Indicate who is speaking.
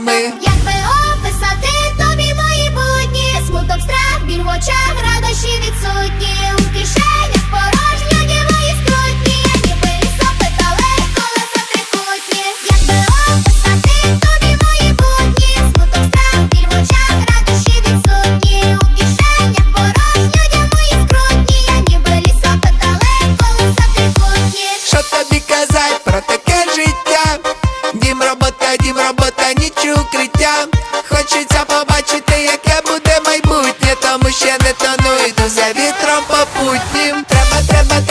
Speaker 1: нами.
Speaker 2: Якби описати тобі мої будні, смуток, страх, біль в очах, радощі відсутні у кишенях порожньо, дівої скрутні, ніби лісопит, але колеса трикутні. Якби описати тобі мої будні, смуток, страх, біль в очах, радощі відсутні у кишенях порожньо, дівої скрутні, ніби лісопит, але колеса трикутні.
Speaker 1: Що тобі казать про таке ще не тону, йду за вітром попутнім. Треба, треба.